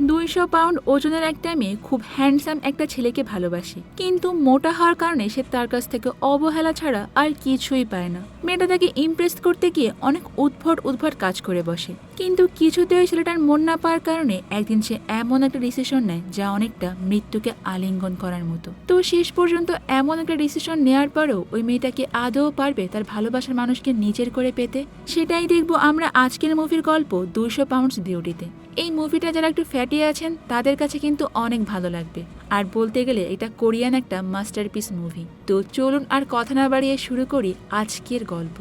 দুইশো পাউন্ড ওজনের একটা মেয়ে খুব হ্যান্ডসাম একটা ছেলেকে ভালোবাসে। কিন্তু মোটা হওয়ার কারণে সে তার কাছ থেকে অবহেলা ছাড়া আর কিছুই পায় না। মেয়েটা তাকে ইমপ্রেস করতে গিয়ে অনেক উদ্ভট উদ্ভট কাজ করে বসে। কিন্তু কিছুতে ওই ছেলেটার মন না পাওয়ার কারণে একদিন সে এমন একটা ডিসিশন নেয় যা অনেকটা মৃত্যুকে আলিঙ্গন করার মতো। তো শেষ পর্যন্ত এমন একটা ডিসিশন নেওয়ার পরেও ওই মেয়েটাকে আদৌ পারবে তার ভালোবাসার মানুষকে নিজের করে পেতে? সেটাই দেখব আমরা আজকের মুভির গল্প দুইশো পাউন্ডস বিউটিতে। এই মুভিটা যারা একটু ফ্যাটি আছেন, তাদের কাছে কিন্তু অনেক ভালো লাগবে। আর বলতে গেলে এটা কোরিয়ান একটা মাস্টারপিস মুভি। তো চলুন আর কথা না বাড়িয়ে শুরু করি আজকের গল্প।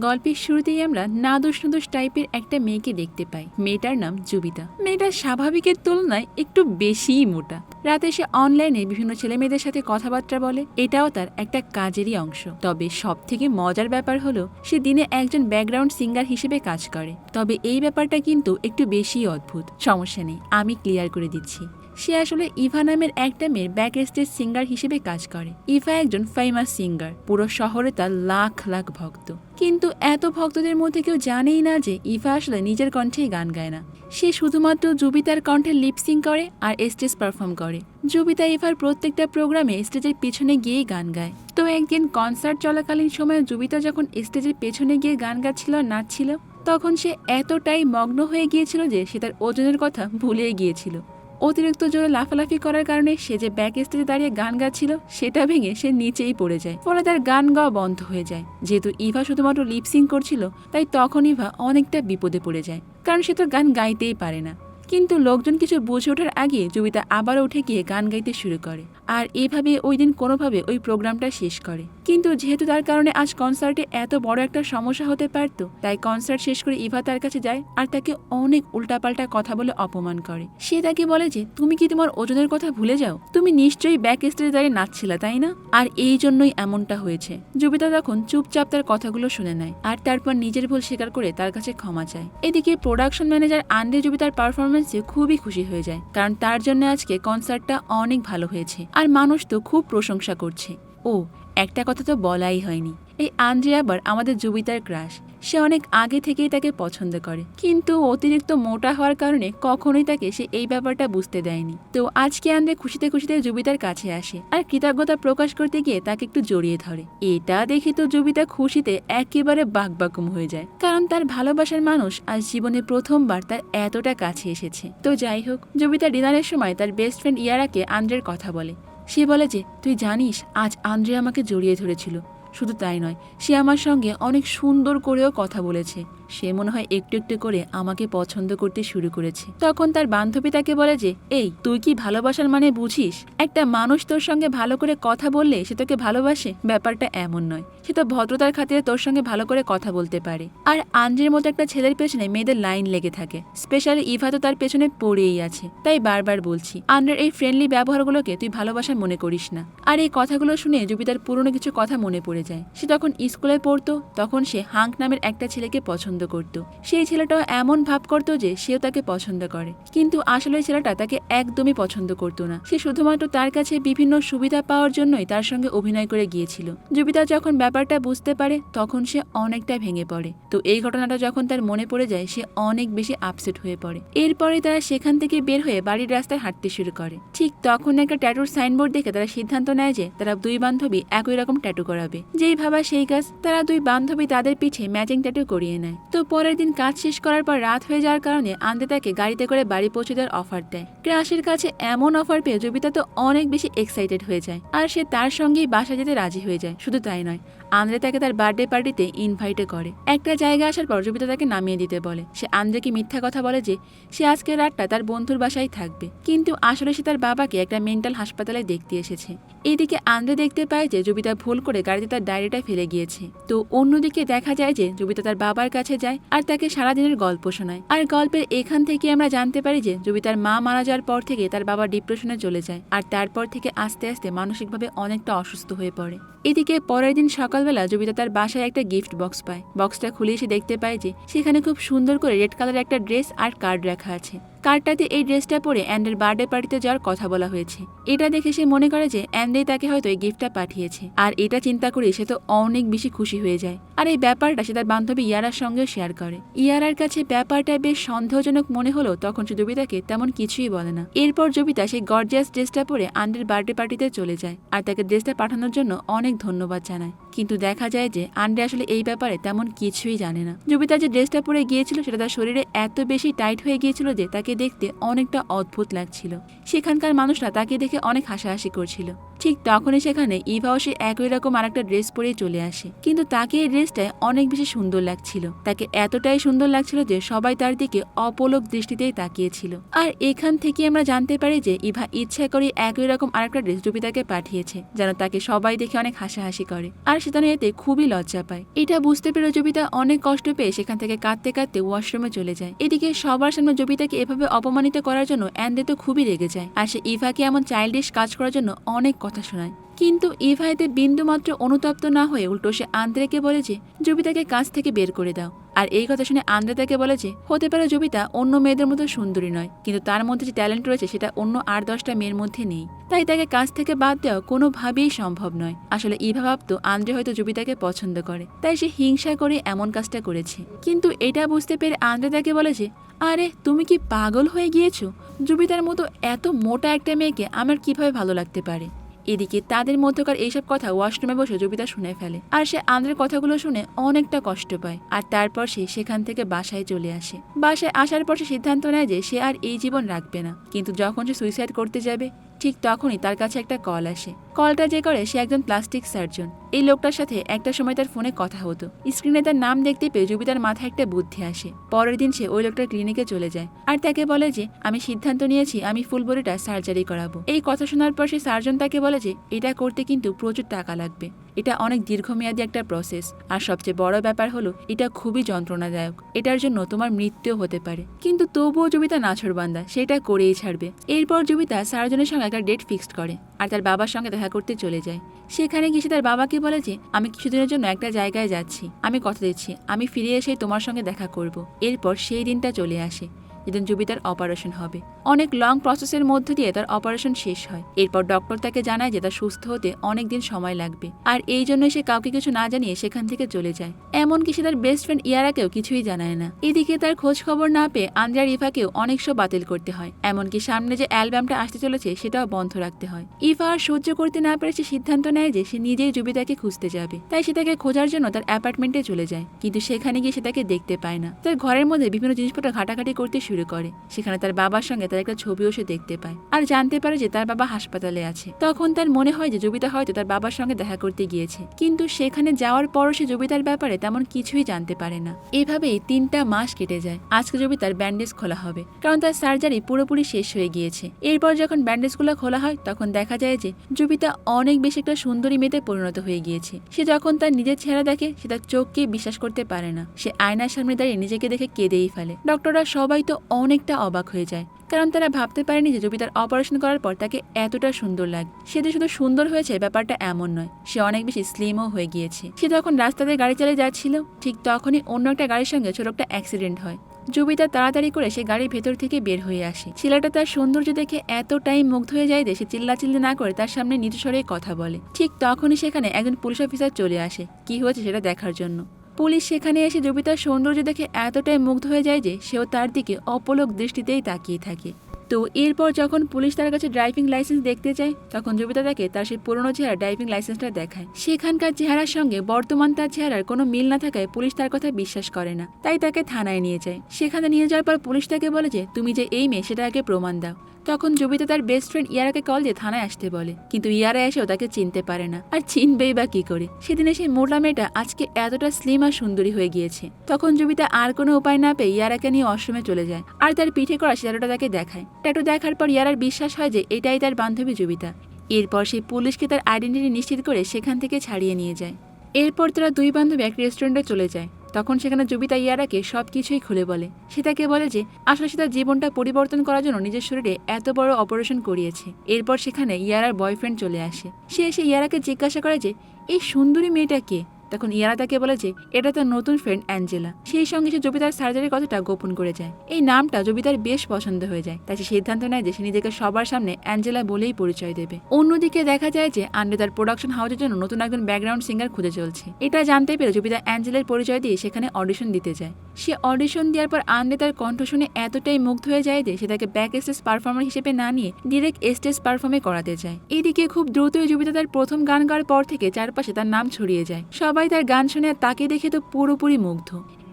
গল্পের শুরুতেই আমরা নাদোষ নাদোষ টাইপের একটা মেয়েকে দেখতে পাই। মেয়েটার নাম জুবিতা। মেয়েটা স্বাভাবিকের তুলনায় একটু বেশিই মোটা। রাতে সে অনলাইনে বিভিন্ন ছেলে মেয়েদের সাথে কথাবার্তা বলে। এটাও তার একটা কাজেরই অংশ। তবে সব থেকে মজার ব্যাপার হলো, সে দিনে একজন ব্যাকগ্রাউন্ড সিঙ্গার হিসেবে কাজ করে। তবে এই ব্যাপারটা কিন্তু একটু বেশি অদ্ভুত। সমস্যা নেই, আমি ক্লিয়ার করে দিচ্ছি। সে আসলে ইভা নামের একটা মেয়ের ব্যাক স্টেজ সিঙ্গার হিসেবে কাজ করে। ইভা একজন ফেমাস সিঙ্গার পুরো শহরে তার লাখ লাখ ভক্ত। কিন্তু এত ভক্তদের মধ্যে কেউ জানেই না যে ইভা আসলে নিজের কণ্ঠেই গান গায় না। সে শুধুমাত্র জুবিতার কণ্ঠে লিপসিং করে আর স্টেজ পারফর্ম করে। জুবিতা ইভার প্রত্যেকটা প্রোগ্রামে স্টেজের পেছনে গিয়েই গান গায়। তো একদিন কনসার্ট চলাকালীন সময়ে জুবিতা যখন স্টেজের পেছনে গিয়ে গান গাচ্ছিল আর নাচছিল, তখন সে এতটাই মগ্ন হয়ে গিয়েছিল যে সে তার ওজনের কথা ভুলেই গিয়েছিল। অতিরিক্ত জোরে লাফালাফি করার কারণে সে যে ব্যাক স্টেজে দাঁড়িয়ে গান গাচ্ছিল, সেটা ভেঙে সে নিচেই পড়ে যায়। ফলে তার গান গাওয়া বন্ধ হয়ে যায়। যেহেতু ইভা শুধুমাত্র লিপসিং করছিল, তাই তখন ইভা অনেকটা বিপদে পড়ে যায়। কারণ সে তো গান গাইতেই পারে না। কিন্তু লোকজন কিছু বুঝে ওঠার আগে জুবিতা আবারও উঠে গিয়ে গান গাইতে শুরু করে। আর এভাবে ওই দিন কোনোভাবে ওই প্রোগ্রামটা শেষ করে। কিন্তু যেহেতু তার কারণে আজ কনসার্টে এত বড় একটা সমস্যা হতে পারত, তাই কনসার্ট শেষ করে ইভা তার কাছে যায় আর তাকে অনেক উল্টাপাল্টা কথা বলে অপমান করে। সে তাকে বলে যে, তুমি কি তোমার ওজনের কথা ভুলে যাও? তুমি নিশ্চয়ই ব্যাক স্টেজে দাঁড়িয়ে নাচছিলে, তাই না? আর এই জন্যই এমনটা হয়েছে। জুবিতা তখন চুপচাপ তার কথাগুলো শুনে নেয় আর তারপর নিজের ভুল স্বীকার করে তার কাছে ক্ষমা চায়। এদিকে প্রোডাকশন ম্যানেজার আন্দ্রে জুবিতার পারফরমেন্সে খুবই খুশি হয়ে যায়, কারণ তার জন্য আজকে কনসার্টটা অনেক ভালো হয়েছে। আর মানুষ তো খুব প্রশংসা করছে। ও একটা কথা তো বলাই হয়নি। এই আন্দ্রে আবার আমাদের জুবিতার ক্রাশ। সে অনেক আগে থেকেই তাকে পছন্দ করে। কিন্তু অতিরিক্ত মোটা হওয়ার কারণে কখনোই তাকে সে এই ব্যাপারটা বুঝতে দেয়নি। তো আজকে আন্দ্রে খুশিতে খুশিতে জুবিতার কাছে আসে আর কৃতজ্ঞতা প্রকাশ করতে গিয়ে তাকে একটু জড়িয়ে ধরে। এটা দেখে তো জুবিতা খুশিতে একেবারে বাকবাকুম হয়ে যায়। কারণ তার ভালোবাসার মানুষ আজ জীবনে প্রথমবার তার এতটা কাছে এসেছে। তো যাই হোক, জুবিতা ডিনারের সময় তার বেস্ট ফ্রেন্ড ইয়ারাকে আন্দ্রের কথা বলে। সে বলে যে তুই জানিস আজ আন্দ্রে আমাকে জড়িয়ে ধরেছিল। শুধু তাই নয়, সে আমার সঙ্গে অনেক সুন্দর করেও কথা বলেছে। সে মনে হয় একটু একটু করে আমাকে পছন্দ করতে শুরু করেছে। তখন তার বান্ধবী তাকে বলে যে, এই, তুই কি ভালোবাসার মানে বুঝিস? একটা মানুষ তোর সঙ্গে ভালো করে কথা বললে সে তোকে ভালোবাসে? ব্যাপারটা এমন নয়। সে তো ভদ্রতার খাতিরে তোর সঙ্গে ভালো করে কথা বলতে পারে। আর আঞ্জের মতো একটা ছেলের পেছনে মেয়েদের লাইন লেগে থাকে। স্পেশালি ইভা তো তার পেছনে পড়েই আছে। তাই বারবার বলছি আন্ডার এই ফ্রেন্ডলি ব্যবহারগুলোকে তুই ভালোবাসা মনে করিস না। আর এই কথাগুলো শুনে জুবিতার পুরনো কিছু কথা মনে পড়ে যায়। সে যখন স্কুলে পড়তো, তখন সে হাঙ্ক নামের একটা ছেলেকে পছন্দ করত। সেই ছেলেটাও এমন ভাব করতো যে সেও তাকে পছন্দ করে। কিন্তু আসলে ছেলেটা তাকে একদমই পছন্দ করতো না। সে শুধুমাত্র তার কাছে বিভিন্ন সুবিধা পাওয়ার জন্যই তার সঙ্গে অভিনয় করে গিয়েছিল। জুবিতা যখন ব্যাপারটা বুঝতে পারে, তখন সে অনেকটা ভেঙে পড়ে। তো এই ঘটনাটা যখন তার মনে পড়ে যায়, সে অনেক বেশি আপসেট হয়ে পড়ে। এরপরে তারা সেখান থেকে বের হয়ে বাড়ির রাস্তায় হাঁটতে শুরু করে। ঠিক তখন একটা ট্যাটুর সাইনবোর্ড দেখে তারা সিদ্ধান্ত নেয় যে, তারা দুই বান্ধবী একই রকম ট্যাটু করাবে। যেই ভাবা সেই কাজ, তারা দুই বান্ধবী তাদের পিঠে ম্যাচিং ট্যাটু করিয়ে নেয়। তো পরের দিন কাজ শেষ করার পর রাত হয়ে যাওয়ার কারণে আন্দে তাকে গাড়িতে করে বাড়ি পৌঁছে দেওয়ার অফার দেয়। ক্রাশের কাছে এমন অফার পেয়ে জবিতা তো অনেক বেশি এক্সাইটেড হয়ে যায়। আর সে তার সঙ্গেই বাসা যেতে রাজি হয়ে যায়। শুধু তাই নয় আন্দ্রে তাকে তার বার্থডে পার্টিতে ইনভাইটে করে। একটা জায়গা আসার পর জবিতা তাকে নামিয়ে দিতে বলে। সে আন্দ্রেকে মিথ্যা কথা বলে যে, সে আজকে রাতটা তার বন্ধুর বাসায় থাকবে। কিন্তু আসলে সে তার বাবাকে একটা মেন্টাল হাসপাতালে দেখতে এসেছে। এদিকে আন্দ্রে দেখতে পায় যে জবিতা ভুল করে গাড়িতে তার ডায়েরিটা ফেলে গিয়েছে। তো অন্যদিকে দেখা যায় যে জবিতা তার বাবার কাছে যায় আর তাকে সারাদিনের গল্প শোনায়। আর গল্পের এখান থেকে আমরা জানতে পারি যে জবিতার মা মারা যাওয়ার পর থেকে তার বাবা ডিপ্রেশনে চলে যায়। আর তারপর থেকে আস্তে আস্তে মানসিকভাবে অনেকটা অসুস্থ হয়ে পড়ে। এদিকে পরের দিন সকালবেলা জবিতা তার বাসায় একটা গিফট বক্স পায়। বক্সটা খুলে এসে দেখতে পায় যে, সেখানে খুব সুন্দর করে রেড কালার একটা ড্রেস আর কার্ড রাখা আছে। কার্ডটাতে এই ড্রেসটা পরে অ্যান্ডের বার্থডে পার্টিতে যাওয়ার কথা বলা হয়েছে। এটা দেখে সে মনে করে যে অ্যান্ডেই তাকে হয়তো এই গিফটটা পাঠিয়েছে। আর এটা চিন্তা করে সে তো অনেক বেশি খুশি হয়ে যায়। আর এই ব্যাপারটা সে তার বান্ধবী ইয়ারার সঙ্গেও শেয়ার করে। ইয়ারার কাছে ব্যাপারটা বেশ সন্দেহজনক মনে হলো, তখন সে জবিতাকে তেমন কিছুই বলে না। এরপর জবিতা সেই গর্জিয়াস ড্রেসটা পরে আন্ডের বার্থডে পার্টিতে চলে যায়। আর তাকে ড্রেসটা পাঠানোর জন্য অনেক ধন্যবাদ জানায়। কিন্তু দেখা যায় যে আন্ডে আসলে এই ব্যাপারে তেমন কিছুই জানে না। জবিতা যে ড্রেসটা পরে গিয়েছিল, সেটা তার শরীরে এত বেশি টাইট হয়ে গিয়েছিল যে তাকে দেখতে অনেকটা অদ্ভুত লাগছিল। সেখানকার মানুষরা তাকে দেখে অনেক হাসাহাসি করছিল। ঠিক তখনই সেখানে ইভাও সে একই রকম আরেকটা ড্রেস পরে চলে আসে। কিন্তু তাকে এই ড্রেসটায় অনেক বেশি সুন্দর লাগছিল। তাকে এতটাই সুন্দর লাগছিল যে সবাই তার দিকে অপলক দৃষ্টিতেই তাকিয়েছিল। আর এখান থেকে আমরা জানতে পারি যে ইভা ইচ্ছা করে একই রকম আরেকটা ড্রেস জুবিতাকে পাঠিয়েছে, যেন তাকে সবাই দেখে অনেক হাসাহাসি করে। আর সে যেন এতে খুবই লজ্জা পায়। এটা বুঝতে পেরে জবিতা অনেক কষ্ট পেয়ে সেখান থেকে কাঁদতে কাঁদতে ওয়াশরুমে চলে যায়। এদিকে সবার সামনে জবিতাকে এভাবে অপমানিত করার জন্য অ্যান্ডে তো খুবই রেগে যায়। আর সে ইভাকে এমন চাইল্ডিশ কাজ করার জন্য অনেক কথা শোনায়। কিন্তু ইভা এতে বিন্দুমাত্র অনুতপ্ত না হয়ে উল্টো সে আন্দ্রেকে বলে যে, জবিতাকে কাজ থেকে বের করে দাও। আর এই কথা শুনে আন্দ্রে তাকে বলে যে, হতে পারে জবিতা অন্য মেয়েদের মতো সুন্দরী নয়, কিন্তু তার মধ্যে যে ট্যালেন্ট রয়েছে সেটা অন্য আট দশটা মেয়ের মধ্যে নেই। তাই তাকে কাজ থেকে বাদ দেওয়া কোনোভাবেই সম্ভব নয়। আসলে ইভা ভাবতো আন্দ্রে হয়তো জবিতাকে পছন্দ করে, তাই সে হিংসা করে এমন কাজটা করেছে। কিন্তু এটা বুঝতে পেরে আন্দ্রে তাকে বলে যে, আরে, তুমি কি পাগল হয়ে গিয়েছো? জুবিতার মতো এত মোটা একটা মেয়েকে আমার কীভাবে ভালো লাগতে পারে? এদিকে তাদের মধ্যকার এইসব কথা ওয়াশরুমে বসে জবিতা শুনে ফেলে। আর সে আন্দ্রের কথাগুলো শুনে অনেকটা কষ্ট পায়। আর তারপর সে সেখান থেকে বাসায় চলে আসে। বাসায় আসার পর সে সিদ্ধান্ত নেয় যে সে আর এই জীবন রাখবে না। কিন্তু যখন সে সুইসাইড করতে যাবে, ঠিক তখনই তার কাছে একটা কল আসে। কলটা যে করে সে একজন প্লাস্টিক সার্জন। এই লোকটার সাথে একটা সময় তার ফোনে কথা হতো। স্ক্রিনে তার নাম দেখতে পেয়ে জুবিতার মাথায় একটা বুদ্ধি আসে। পরের দিন সে ওই লোকটার ক্লিনিকে চলে যায়। আর তাকে বলে যে, আমি সিদ্ধান্ত নিয়েছি, আমি ফুল বডিটা সার্জারি করাবো। এই কথা শোনার পর সে সার্জন তাকে বলে যে, এটা করতে কিন্তু প্রচুর টাকা লাগবে। এটা অনেক দীর্ঘমেয়াদী একটা প্রসেস আর সবচেয়ে বড় ব্যাপার হলো, এটা খুবই যন্ত্রণাদায়ক। এটার জন্য তোমার মৃত্যুও হতে পারে। কিন্তু তবুও জবিতা নাছরবান্দা সেটা করেই ছাড়বে। এরপর জবিতা সার্জনের সঙ্গে একটা ডেট ফিক্সড করে। আর তার বাবার সঙ্গে দেখা করতে চলে যায়। সেখানে গিয়ে তার বাবাকে বলে যে, আমি কিছুদিনের জন্য একটা জায়গায় যাচ্ছি। আমি কথা দিচ্ছি। আমি ফিরে এসে তোমার সঙ্গে দেখা করব। এরপর সেই দিনটা চলে আসে। যেদিন জুবিতার অপারেশন হবে। অনেক লং প্রসেসের মধ্য দিয়ে তার অপারেশন শেষ হয়। এরপর ডক্টর তাকে জানায় যে তার সুস্থ হতে অনেক দিন সময় লাগবে। আর এই জন্য সে কাউকে কিছু না জানিয়ে সেখান থেকে চলে যায়। এমনকি সে তার বেস্ট ফ্রেন্ড ইয়ারাকেও কিছুই জানায় না। এদিকে তার খোঁজ খবর না পেয়ে আন্দ্রিয়া ইফাকেও অনেক শো বাতিল করতে হয়। এমনকি সামনে যে অ্যালবামটা আসতে চলেছে, সেটাও বন্ধ রাখতে হয়। ইফা আর সহ্য করতে না পেরে সে সিদ্ধান্ত নেয় যে সে নিজেই জুবিতাকে খুঁজতে যাবে। তাই সে তাকে খোঁজার জন্য তার অ্যাপার্টমেন্টে চলে যায়। কিন্তু সেখানে গিয়ে সে তাকে দেখতে পায় না। তার ঘরের মধ্যে বিভিন্ন জিনিসপত্র ঘাটাঘাটি করতে শুরু করে। সেখানে তার বাবার সঙ্গে তার একটা ছবিও সে দেখতে পায়। আর জানতে পারে যে তার বাবা হাসপাতালে আছে। তখন তার মনে হয় যে জবিতা হয়তো তার বাবার সঙ্গে দেখা করতে গিয়েছে। কিন্তু সেখানে যাওয়ার পরও সে জবিতার ব্যাপারে তেমন কিছুই জানতে পারে না। এভাবেই তিনটা মাস কেটে যায়। আজকে জবিতার ব্যান্ডেজ খোলা হবে। কারণ তার সার্জারি পুরোপুরি শেষ হয়ে গিয়েছে। এরপর যখন ব্যান্ডেজগুলো খোলা হয়, তখন দেখা যায় যে জুবিতা অনেক বেশি একটা সুন্দরী মেয়েতে পরিণত হয়ে গিয়েছে। সে যখন তার নিজের চেহারা দেখে, সে তার চোখকে বিশ্বাস করতে পারে না। সে আয়নার সামনে দাঁড়িয়ে নিজেকে দেখে কেঁদেই ফেলে। ডক্টররা সবাই তো অনেকটা অবাক হয়ে যায়। কারণ তারা ভাবতে পারেনি যে জবিতার অপারেশন করার পর তাকে এতটা সুন্দর লাগে, সে যে শুধু সুন্দর হয়েছে ব্যাপারটা এমন নয়, সে অনেক বেশি স্লিমও হয়ে গিয়েছে। সে যখন রাস্তাতে গাড়ি চালিয়ে যাচ্ছিল, ঠিক তখনই অন্য একটা গাড়ির সঙ্গে ছোট একটা অ্যাক্সিডেন্ট হয়। জুবিতা তাড়াতাড়ি করে সে গাড়ির ভেতর থেকে বের হয়ে আসে। ছেলেটা তার সৌন্দর্য দেখে এতটাই মুগ্ধ হয়ে যায় যে সে চিল্লাচিল্লি না করে তার সামনে নিচু স্বরে কথা বলে। ঠিক তখনই সেখানে একজন পুলিশ অফিসার চলে আসে। কি হয়েছে সেটা দেখার জন্য। পুলিশ সেখানে এসে জবিতার সৌন্দর্য দেখে এতটাই মুগ্ধ হয়ে যায় যে সেও তার দিকে অপলক দৃষ্টিতেই তাকিয়ে থাকে। তো এরপর যখন পুলিশ তার কাছে ড্রাইভিং লাইসেন্স দেখতে যায়, তখন জবিতা তাকে তার সেই পুরনো চেহারা ড্রাইভিং লাইসেন্সটা দেখায়। সেখানকার চেহারার সঙ্গে বর্তমান তার চেহারার কোনো মিল না থাকায় পুলিশ তার কথা বিশ্বাস করে না। তাই তাকে থানায় নিয়ে যায়। সেখানে নিয়ে যাওয়ার পর পুলিশ তাকে বলে যে, তুমি যে এই মেয়ে, সেটা আগে প্রমাণ দাও। তখন জবিতা তার বেস্ট ফ্রেন্ড ইয়ারাকে কল দিয়ে থানায় আসতে বলে। কিন্তু ইয়ারা এসেও তাকে চিনতে পারে না। আর চিনবেই বা কি করে? সেদিনে সেই মোটা মেয়েটা আজকে এতটা স্লিম আর সুন্দরী হয়ে গিয়েছে। তখন জবিতা আর কোনো উপায় না পেয়ে ইয়ারাকে নিয়ে অশ্রমে চলে যায়। আর তার পিঠে করা ট্যাটুটা তাকে দেখায়। ট্যাটু দেখার পর ইয়ারার বিশ্বাস হয় যে এটাই তার বান্ধবী জবিতা। এরপর সেই পুলিশকে তার আইডেন্টিটি নিশ্চিত করে সেখান থেকে ছাড়িয়ে নিয়ে যায়। এরপর তারা দুই বান্ধবী এক রেস্টুরেন্টে চলে যায়। তখন সেখানে জুবিতা ইয়ারাকে সব কিছুই খুলে বলে। সে তাকে বলে যে, আসলে সে তার জীবনটা পরিবর্তন করার জন্য নিজের শরীরে এত বড় অপারেশন করিয়েছে। এরপর সেখানে ইয়ারার বয়ফ্রেন্ড চলে আসে। সে এসে ইয়ারাকে জিজ্ঞাসা করে যে, এই সুন্দরী মেয়েটা কে? তখন ইয়ারা তাকে বলে যে, এটা তার নতুন ফ্রেন্ড অ্যাঞ্জেলা। সেই সঙ্গে সে জবিতার সার্জারির কথাটা গোপন করে যায়। এই নামটা জবিতার বেশ পছন্দ হয়ে যায়। তাই সে সিদ্ধান্ত নেয় যে সে নিজেকে সবার সামনে অ্যাঞ্জেলা বলেই পরিচয় দেবে। অন্যদিকে দেখা যায় যে আন্ডে তার প্রোডাকশন হাউসের জন্য নতুন একজন ব্যাকগ্রাউন্ড সিঙ্গার খুঁজে চলছে। এটা জানতে পেরে জবিতা অ্যাঞ্জেলের পরিচয় দিয়ে সেখানে অডিশন দিতে যায়। সে অডিশন দেওয়ার পর আন্ডে তার কণ্ঠ শুনে এতটাই মুগ্ধ হয়ে যায় যে, সে তাকে ব্যাক স্টেজ পারফর্মার হিসেবে না নিয়ে ডিরেক্ট স্টেজ পারফর্মে করাতে চায় এদিকে খুব দ্রুতই জুবিতা তার প্রথম গান গাওয়ার পর থেকে চারপাশে তার নাম ছড়িয়ে যায়। সবাই তার গান শুনে তাকে দেখে তো পুরোপুরি মুগ্ধ।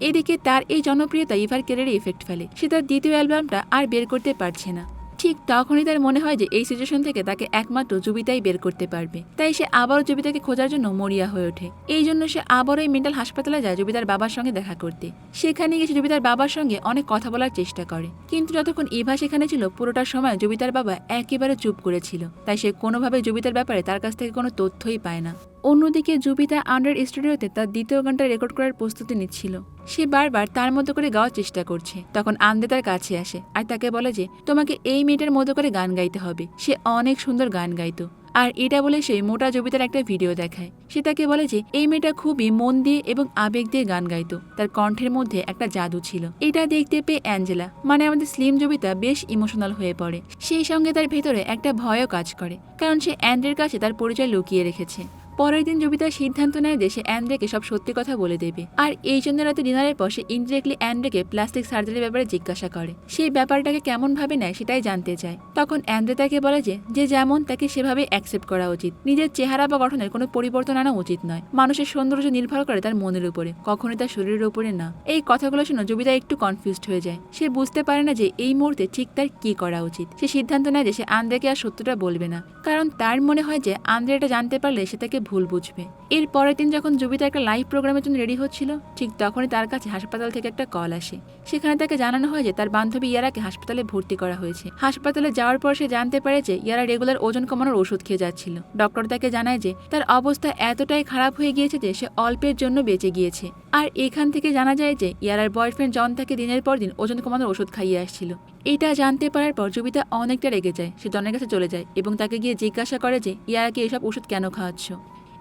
এদিকে তার এই জনপ্রিয়তা ইভার কেরিয়ারে ইফেক্ট ফেলে। সে তার দ্বিতীয় অ্যালবামটা আর বের করতে পারছে না। ঠিক তখনই তার মনে হয় যে এই সিচুয়েশন থেকে তাকে একমাত্র জুবিতাই বের করতে পারবে। তাই সে আবারও জুবিতাকে খোঁজার জন্য মরিয়া হয়ে ওঠে। এই জন্য সে আবারও এই মেন্টাল হাসপাতালে যায় জুবিতার বাবার সঙ্গে দেখা করতে। সেখানে গিয়ে জুবিতার বাবার সঙ্গে অনেক কথা বলার চেষ্টা করে। কিন্তু যতক্ষণ ইভা সেখানে ছিল পুরোটার সময় জুবিতার বাবা একেবারে চুপ করেছিল তাই সে কোনোভাবে জুবিতার ব্যাপারে তার কাছ থেকে কোনো তথ্যই পায় না। অন্যদিকে জুবিতা আন্ডার স্টুডিওতে তার দ্বিতীয় গানটা রেকর্ড করার প্রস্তুতি নিচ্ছিল। সে বারবার তার মতো করে গাওয়ার চেষ্টা করছে। তখন আন্দে তার কাছে আসে আর তাকে বলে যে, তোমাকে এই মেয়েটার মতো করে গান গাইতে হবে। সে অনেক সুন্দর গান গাইতো। আর এটা বলে সে মোটা জবিতার একটা ভিডিও দেখায়। সে তাকে বলে যে, এই মেয়েটা খুবই মন দিয়ে এবং আবেগ দিয়ে গান গাইতো। তার কণ্ঠের মধ্যে একটা জাদু ছিল। এটা দেখতে পেয়ে অ্যাঞ্জেলা মানে আমাদের স্লিম জবিতা বেশ ইমোশনাল হয়ে পড়ে। সেই সঙ্গে তার ভেতরে একটা ভয়ও কাজ করে। কারণ সে অ্যান্ড্রের কাছে তার পরিচয় লুকিয়ে রেখেছে। পরের দিন জবিতা সিদ্ধান্ত নেয় যে সে অ্যান্ড্রেকে সব সত্যি কথা বলে দেবে। আর এই জন্য রাতে ডিনারের পর সে ইনডিরেক্টলি অ্যান্ড্রেকে প্লাস্টিক সার্জারির ব্যাপারে জিজ্ঞাসা করে। সেই ব্যাপারটাকে কেমন ভাবে নেয় সেটাই জানতে চায়। তখন অ্যান্ড্রে তাকে বলে যে যে যেমন তাকে সেভাবে অ্যাকসেপ্ট করা উচিত। নিজের চেহারা বা গঠনের কোনো পরিবর্তন আনা উচিত নয়। মানুষের সৌন্দর্য নির্ভর করে তার মনের উপরে, কখনোই তার শরীরের উপরে না। এই কথাগুলো শুনে জবিতা একটু কনফিউজড হয়ে যায়। সে বুঝতে পারে না যে এই মুহূর্তে ঠিক তার কি করা উচিত। সে সিদ্ধান্ত নেয় যে সে আন্দ্রেকে আর সত্যটা বলবে না। কারণ তার মনে হয় যে আন্দ্রে এটা জানতে পারলে সে তাকে ভুল বুঝবে। এর পরের দিন যখন জুবিতা একটা লাইভ প্রোগ্রামের জন্য রেডি হচ্ছিল, ঠিক তখনই তার কাছে হাসপাতাল থেকে একটা কল আসে। সেখানে তাকে জানানো হয় যে তার বান্ধবী ইয়ারাকে হাসপাতালে ভর্তি করা হয়েছে। হাসপাতালে যাওয়ার পর সে জানতে পারে যে ইয়ারা রেগুলার ওজন কমানোর ওষুধ খেয়ে যাচ্ছিল। ডক্টর তাকে জানায় যে তার অবস্থা এতটাই খারাপ হয়ে গিয়েছে যে সে অল্পের জন্য বেঁচে গিয়েছে। আর এখান থেকে জানা যায় যে ইয়ারার বয়ফ্রেন্ড জন তাকে দিনের পর দিন ওজন কমানোর ওষুধ খাইয়ে আসছিল। এটা জানতে পারার পর জুবিতা অনেকটা রেগে যায়। সে জনের কাছে চলে যায় এবং তাকে গিয়ে জিজ্ঞাসা করে যে ইয়ারাকে এসব ওষুধ কেন খাওয়াচ্ছ?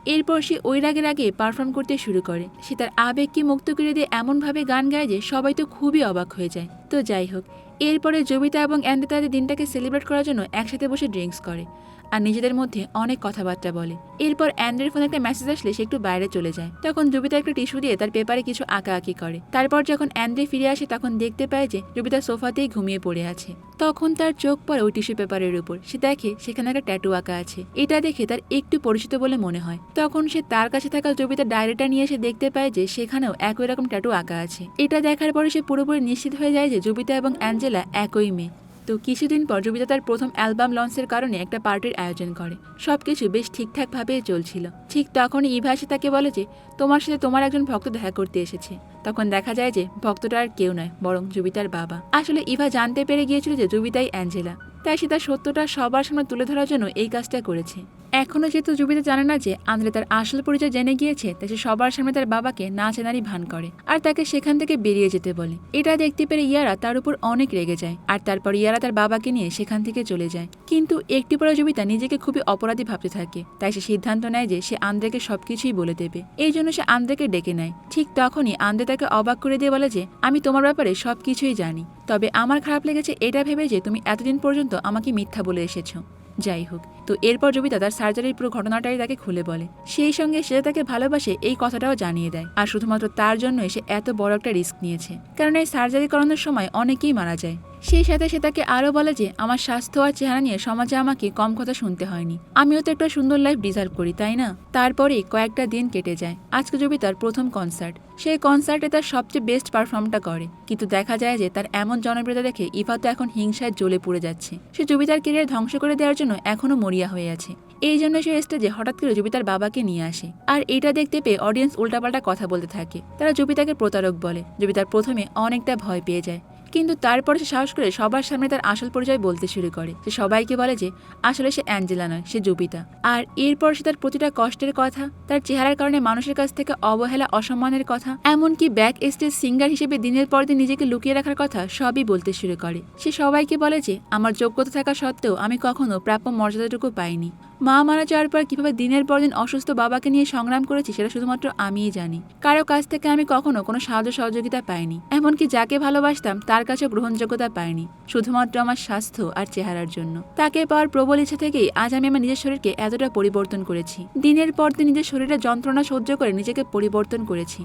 এরপর সে ওই রাগের আগে পারফর্ম করতে শুরু করে। সে তার আবেগকে মুক্ত করে দিয়ে এমনভাবে গান গায় যে, সবাই তো খুবই অবাক হয়ে যায়। তো যাই হোক, এরপরে জবিতা এবং অ্যান্ডে তাদের দিনটাকে সেলিব্রেট করার জন্য একসাথে বসে ড্রিঙ্কস করে। আর নিজেদের মধ্যে অনেক কথাবার্তা বলে। এরপর অ্যান্ড্রের ফোনে একটা মেসেজ আসলে সে একটু বাইরে চলে যায়। তখন জুবিতা একটা টিস্যু দিয়ে তার পেপারে কিছু আঁকা আঁকি করে। তারপর যখন অ্যান্ড্রে ফিরে আসে, তখন দেখতে পায় যে জুবিতা সোফাতেই ঘুমিয়ে পড়ে আছে। তখন তার চোখ পড়ে ওই টিস্যু পেপারের উপর। সে দেখে সেখানে একটা ট্যাটু আঁকা আছে। এটা দেখে তার একটু পরিচিত বলে মনে হয়। তখন সে তার কাছে থাকা জবিতার ডায়েরিটা নিয়ে এসে দেখতে পায় যে সেখানেও একই রকম ট্যাটু আঁকা আছে। এটা দেখার পরে সে পুরোপুরি নিশ্চিত হয়ে যায় যে জুবিতা এবং অ্যাঞ্জেলা একই মেয়ে। তো কিছুদিন পর জবিতা তার প্রথম অ্যালবাম লঞ্চের কারণে একটা পার্টির আয়োজন করে। সবকিছু বেশ ঠিকঠাকভাবেই চলছিল। ঠিক তখনই ইভা এসে তাকে বলে যে, তোমার সাথে তোমার একজন ভক্ত দেখা করতে এসেছে। তখন দেখা যায় যে, ভক্তটা আর কেউ নয়, বরং জুবিতার বাবা। আসলে ইভা জানতে পেরে গিয়েছিল যে জুবিতাই অ্যাঞ্জেলা। তাই সে তার সত্যটা সবার সামনে তুলে ধরার জন্য এই কাজটা করেছে। এখনও যেহেতু জুবিতা জানে না যে আন্দ্রে তার আসল পরিচয় জেনে গিয়েছে, তাই সে সবার সামনে তার বাবাকে না চেনারই ভান করে। আর তাকে সেখান থেকে বেরিয়ে যেতে বলে। এটা দেখতে পেরে ইয়ারা তার উপর অনেক রেগে যায়, আর তারপর ইয়ারা তার বাবাকে নিয়ে সেখান থেকে চলে যায়। কিন্তু একটি পরে জবিতা নিজেকে খুবই অপরাধী ভাবতে থাকে, তাই সে সিদ্ধান্ত নেয় যে সে আন্দ্রেকে সবকিছুই বলে দেবে। এই জন্য সে আন্দ্রেকে ডেকে নেয়। ঠিক তখনই আন্দ্রে তাকে অবাক করে দিয়ে বলে যে, আমি তোমার ব্যাপারে সবকিছুই জানি। তবে আমার খারাপ লেগেছে এটা ভেবে যে তুমি এতদিন পর্যন্ত আমাকে মিথ্যা বলে এসেছ। যাই হোক, তো এরপর জবিতা তার সার্জারির পুরো ঘটনাটাই তাকে খুলে বলে। সেই সঙ্গে সে তাকে ভালোবাসে, এই কথাটাও জানিয়ে দেয়। আর শুধুমাত্র তার জন্য এসে এত বড় একটা রিস্ক নিয়েছে। কারণ এই সার্জারি করানোর সময় অনেকেই মারা যায়। সেই সাথে সে তাকে আরও বলে যে, আমার স্বাস্থ্য আর চেহারা নিয়ে সমাজে আমাকে কম কথা শুনতে হয়নি। আমিও তো একটা সুন্দর লাইফ ডিজার্ভ করি, তাই না? তারপরে কয়েকটা দিন কেটে যায়। আজকে জবিতার প্রথম কনসার্ট সেই কনসার্টে তার সবচেয়ে বেস্ট পারফর্মটা করে। কিন্তু দেখা যায় যে তার এমন জনপ্রিয়তা দেখে ইফা তো এখন হিংসায় জ্বলে পড়ে যাচ্ছে। সে জবিতার কেরিয়ার ধ্বংস করে দেওয়ার জন্য এখনও মরিয়া হয়ে আছে। এই জন্য সে স্টেজে হঠাৎ করে জবিতার বাবাকে নিয়ে আসে। আর এটা দেখতে পেয়ে অডিয়েন্স উল্টাপাল্টা কথা বলতে থাকে। তারা জবিতাকে প্রতারক বলে। জবিতার প্রথমে অনেকটা ভয় পেয়ে যায়। কিন্তু তারপরে সে সাহস করে সবার সামনে তার আসল পরিচয় বলতে শুরু করে। সে সবাইকে বলে যে, আসলে সে অ্যাঞ্জেলা নয়, সে জুপিতা আর এরপর সে তার প্রতিটা কষ্টের কথা, তার চেহারার কারণে মানুষের কাছ থেকে অবহেলা, অসম্মানের কথা, এমনকি ব্যাক স্টেজ সিঙ্গার হিসেবে দিনের পর দিন নিজেকে লুকিয়ে রাখার কথা সবই বলতে শুরু করে। সে সবাইকে বলে যে, আমার যোগ্যতা থাকা সত্ত্বেও আমি কখনো প্রাপ্য মর্যাদাটুকু পাইনি। মা মারা যাওয়ার পর কীভাবে দিনের পর দিন অসুস্থ বাবাকে নিয়ে সংগ্রাম করেছি সেটা শুধুমাত্র আমিই জানি। কারও কাছ থেকে আমি কখনো কোনো সাহায্য সহযোগিতা পাইনি, এমনকি যাকে ভালোবাসতাম তার কাছেও গ্রহণযোগ্যতা পাইনি, শুধুমাত্র আমার স্বাস্থ্য আর চেহারার জন্য। তাকে পাওয়ার প্রবল ইচ্ছা থেকেই আজ আমি আমার নিজের শরীরকে এতটা পরিবর্তন করেছি। দিনের পর দিন নিজের শরীরে যন্ত্রণা সহ্য করে নিজেকে পরিবর্তন করেছি।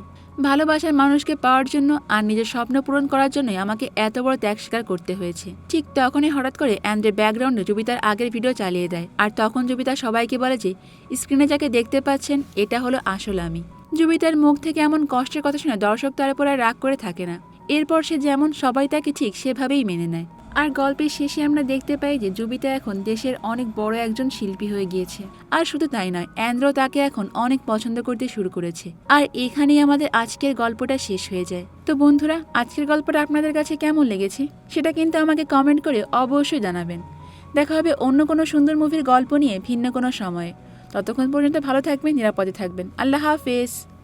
ভালোবাসার মানুষকে পাওয়ার জন্য আর নিজের স্বপ্ন পূরণ করার জন্যই আমাকে এত বড় ত্যাগ স্বীকার করতে হয়েছে। ঠিক তখনই হঠাৎ করে অ্যান্ড্রে ব্যাকগ্রাউন্ডে জুবিতার আগের ভিডিও চালিয়ে দেয়, আর তখন জুবিতা সবাইকে বলে যে, স্ক্রিনে যাকে দেখতে পাচ্ছেন, এটা হলো আসল আমি। জুবিতার মুখ থেকে এমন কষ্টের কথা শুনে দর্শক তার উপর আর রাগ করে থাকে না। এরপর সে যেমন সবাই তাকে ঠিক সেভাবেই মেনে নেয়। আর গল্পের শেষে আমরা দেখতে পাই যে, জুবিতা এখন দেশের অনেক বড় একজন শিল্পী হয়ে গিয়েছে। আর শুধু তাই নয় অ্যান্দ্র তাকে এখন অনেক পছন্দ করতে শুরু করেছে। আর এখানেই আমাদের আজকের গল্পটা শেষ হয়ে যায়। তো বন্ধুরা, আজকের গল্পটা আপনাদের কাছে কেমন লেগেছে, সেটা কিন্তু আমাকে কমেন্ট করে অবশ্যই জানাবেন। দেখা হবে অন্য কোনো সুন্দর মুভির গল্প নিয়ে ভিন্ন কোনো সময়ে। ততক্ষণ পর্যন্ত ভালো থাকবেন, নিরাপদে থাকবেন। আল্লাহ হাফেজ।